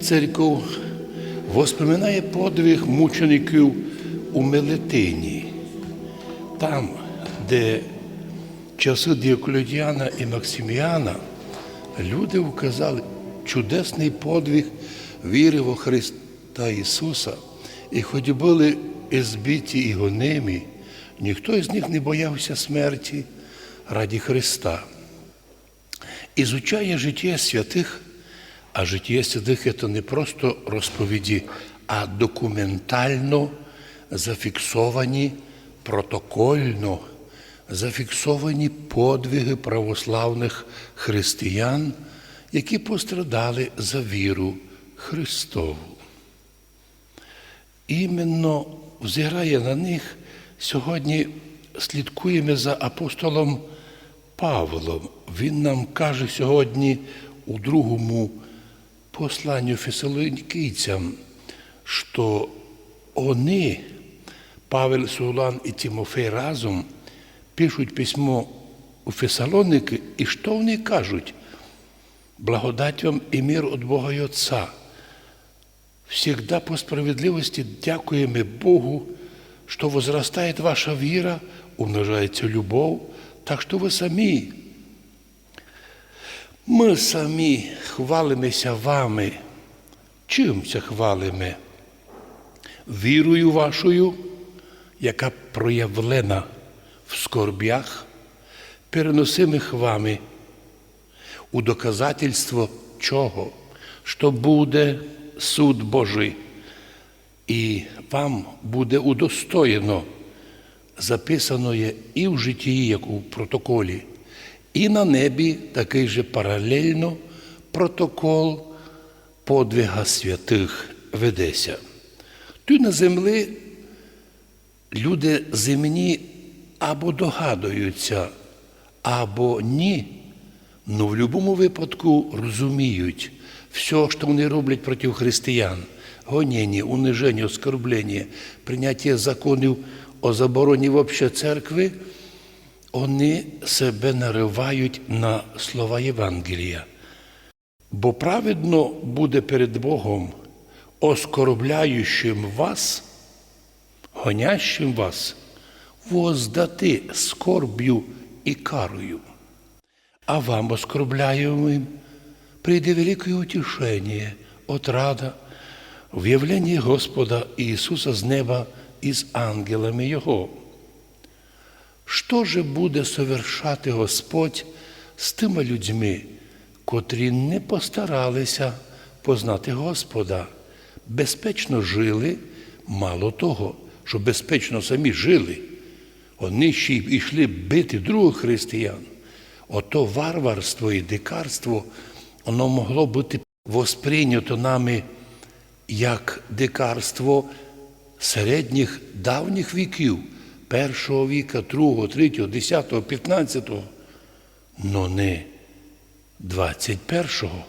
Церков воспоминає подвиг мучеників у Мелетині, там, де часи Діоклетіана і Максиміана люди вказали чудесний подвиг віри во Христа Ісуса, і хоч були і збиті і гонимі, ніхто із них не боявся смерті раді Христа. Ізучає життя святих, а життя святих це не просто розповіді, а документально зафіксовані, протокольно зафіксовані подвиги православних християн, які пострадали за віру Христову. Іменно взирає на них сьогодні слідкуємо за апостолом Павлом. Він нам каже сьогодні у другому посланню фесалоникійцям, що вони, Павел Сулан і Тимофей разом пишуть письмо у Фесалоники, і що вони кажуть? Благодать вам і мир від Бога і Отця. Всегда по справедливости дякуємо Богу, что возрастает ваша вера, умножается любовь, так что вы самі. Ми самі хвалимося вами. Чимся хвалимо? Вірою вашою, яка проявлена в скорбях, переносимих вами у доказательство чого? Що буде суд Божий, і вам буде удостоєно записано і в житті, як у протоколі, і на небі такий же паралельно протокол подвига святих ведеться. Тут на землі люди земні або догадуються, або ні. Ну, в будь-якому випадку розуміють все, що вони роблять проти християн, гоніння, униження, оскорблення, прийняття законів о забороні вообще церкви, вони себе наривають на слова Євангелія. Бо праведно буде перед Богом, оскорбляючим вас, гонящим вас, воздати скорб'ю і карою. А вам, оскорбляемым, прийде великое утешение, отрада, в явлении Господа Ісуса з неба із ангелами Його. Що же буде совершати Господь з тими людьми, котрі не постаралися познати Господа, безпечно жили, мало того, що безпечно самі жили, вони ще й йшли бити других християн. Ото варварство і дикарство, воно могло бути восприйнято нами як дикарство середніх давніх віків, першого віка, другого, третього, десятого, п'ятнадцятого, но не 21-го.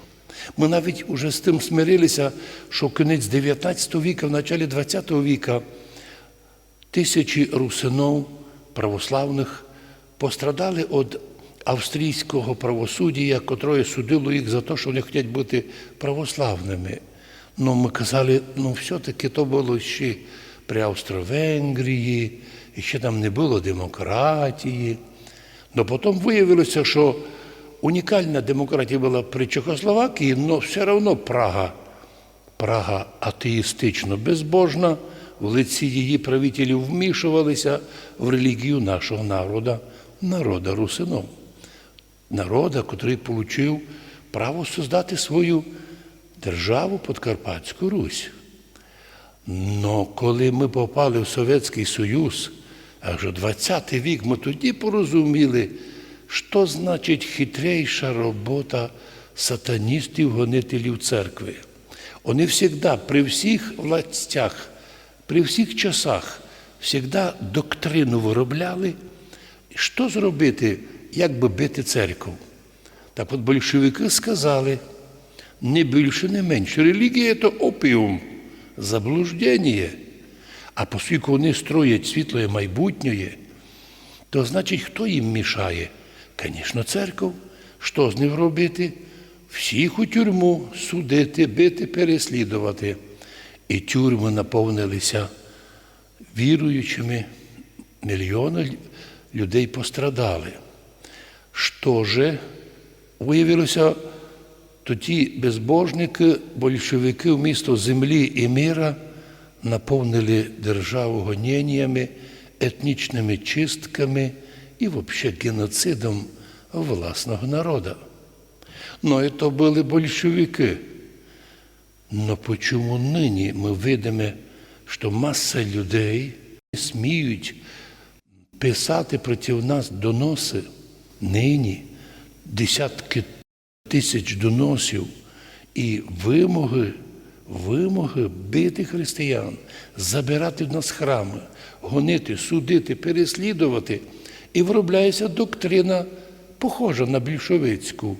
Ми навіть уже з тим смирилися, що кінець 19 віка, в началі 20 віка тисячі русинов православних пострадали від австрійського правосуддя, котре судило їх за те, що вони хочуть бути православними. Ну, ми казали, ну все-таки то було ще при Австро-Венгрії, і ще там не було демократії. Но потім виявилося, що унікальна демократія була при Чехословакії, але все одно Прага, Прага атеїстично безбожна, в лиці її правителів вмішувалися в релігію нашого народу, народа русинов. Народа, який отримав право создати свою державу Подкарпатську Русь. Но коли ми попали в Совєтський Союз, аж у 20 вік, ми тоді порозуміли, що значить хитрейша робота сатаністів-гонителів церкви. Вони завжди при всіх властях, при всіх часах, завжди доктрину виробляли, що зробити, як би бити церкву. Так от большевики сказали, не більше, не менше. Релігія це опіум, заблуждення. А оскільки вони строять світле майбутнє, то значить, хто їм мішає? Звісно, церков. Що з ним робити? всіх у тюрму судити, бити, переслідувати. І тюрми наповнилися віруючими, мільйони людей пострадали. Що же виявилося, тоді безбожники, большевики вмісто землі і міра наповнили державу гоніннями, етнічними чистками і взагалі геноцидом власного народу. Ну, це були большевики. Но почему нині ми видимо, що маса людей сміють писати проти нас доноси нині десятки тисяч доносів і вимоги, вимоги бити християн, забирати в нас храми, гонити, судити, переслідувати. І виробляється доктрина, похожа на більшовицьку.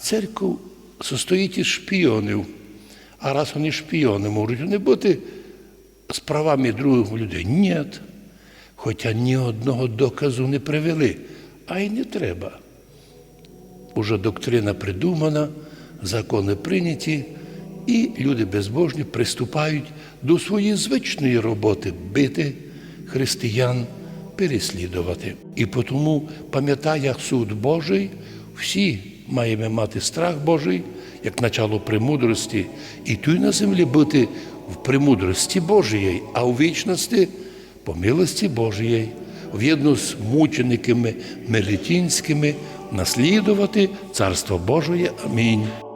Церква состоїть із шпіонів. А раз вони шпіони, можуть вони бути з правами других людей. Ні. Хоча ні одного доказу не привели, а й не треба. Уже доктрина придумана, закони прийняті, і люди безбожні приступають до своєї звичної роботи бити християн, переслідувати. І тому, пам'ятає суд Божий, всі маємо мати страх Божий, як начало премудрості, і тут на землі бути в премудрості Божої, а у вічності по милості Божої, в'єдно з мучениками мелітінськими, наслідувати Царство Божої. Амінь.